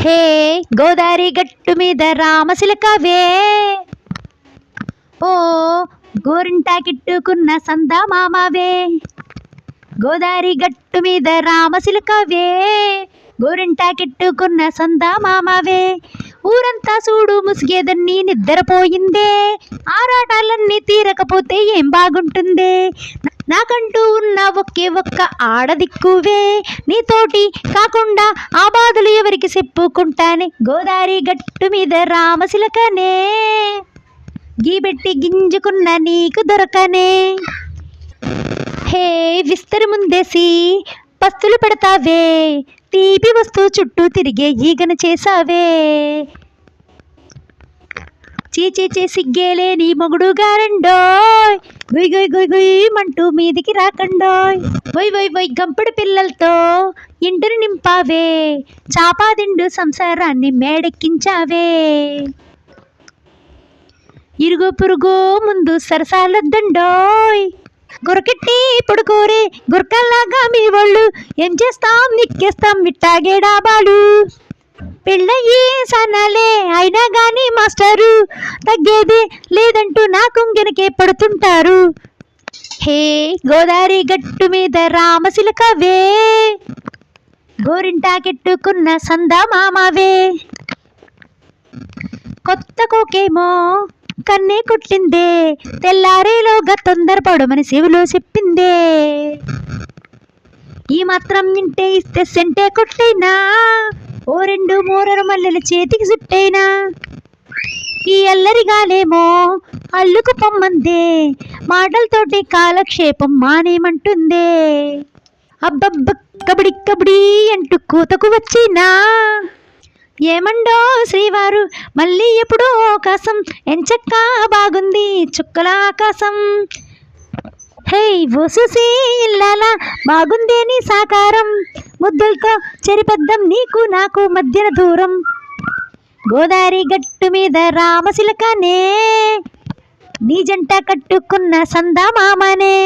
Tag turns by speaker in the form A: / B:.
A: హే గోదావరి గట్టు మీద రామశిలకవే. ఓ గోరింటా కిట్టుకున్న సందా మామవే గోదారి గట్టు మీద రామశిలకవే. గోరింటా కిట్టుకున్న సందా మామవే ఊరంతా చూడు ముసిగేదన్నీ నిద్రపోయిందే ఆరాటాలన్నీ తీరకపోతే ఏం బాగుంటుందే? నాకంటూ ఉన్న ఒకే ఒక్క ఆడదిక్కువే. నీతోటి కాకుండా ఆ బాధలు ఎవరికి చెప్పుకుంటానే? గోదారి గట్టు మీద రామశిలకనే. గీబెట్టి గింజుకున్న నీకు దొరకనే. హే విస్తరి ముందేసి పస్తులు పెడతావే. తీపి వస్తువు చుట్టూ తిరిగే ఈగన చేసావే చీచీచీ సిగ్గేలే నీ మొగుడు గారండోయ్. గుయ్ గుయ్ గుయ్ గుయ్ మంటూ మీదికి రాకండోయ్. వయ్ వయ్ వై గంపుడు పిల్లలతో ఇంటిని నింపావే. చాపాదిండు సంసారాన్ని మేడెక్కించావే. ఇరుగు పురుగు ముందు సరసాలొద్దండోయ్. గురకెట్టి ఇప్పుడు కోరే గురకల్లాగా మీ వాళ్ళు ఏం చేస్తాం? నిక్కేస్తాం మిట్టాగే డాబాలు పెళ్ళయ్యి సన్నాలే అయినా గాని మాస్టరు తగ్గేది లేదంటూ నా కుంగినకే పడుతుంటారు. హే గోదావరి గట్టు మీద రామశిలకవే. గోరింటా కెట్టుకున్న సందా మామవే కొత్త కోకేమో కన్నే కుట్టిందే తెల్లారేలోగా తొందరపడమని శివులు చెప్పిందే. ఈ మాత్రం ఇంటే ఇస్తే సెంటే కొట్టైనా. ఓ రెండు మూరరు మల్లెల చేతికి చుట్టైనా. ఈ అల్లరిగాలేమో అల్లుకు పొమ్మందే. మాటలతోటి కాలక్షేపం మానేమంటుందే. అబ్బబ్బ కబడి కబడి అంటూ కూతకు వచ్చినా. ఏమండో శ్రీవారు? మళ్ళీ ఎప్పుడో ఆకాశం. ఎంచక్క బాగుంది చుక్కల ఆకాశం. హే వసూసి ఇల్లాల బాగుందే నీ సాకారం. ముద్దులతో చెరిపెద్దం నీకు నాకు మధ్యన దూరం. గోదారి గట్టు మీద రామశిలకనే నీ జంట కట్టుకున్న సందా మామనే